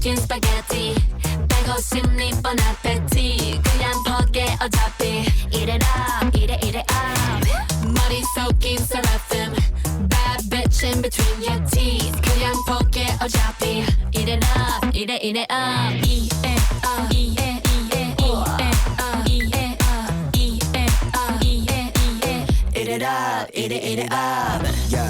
섞인 스파게티 빼고 싶니 뻔한 패티 그냥 포개 어차피 이래 up 이래 이래 up 머리 섞인 seraphim Bad bitch in between your teeth 그냥 포개 어차피 이래 up 이래 이래 up 이래 up 이래 이래 이래 up 이래 up 이래 up 이래 이래 이래 up 이래 이래 up Yeah, this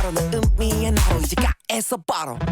고 모든 주대를 홀리는 다른 의미의 나로 이제 가에서 바로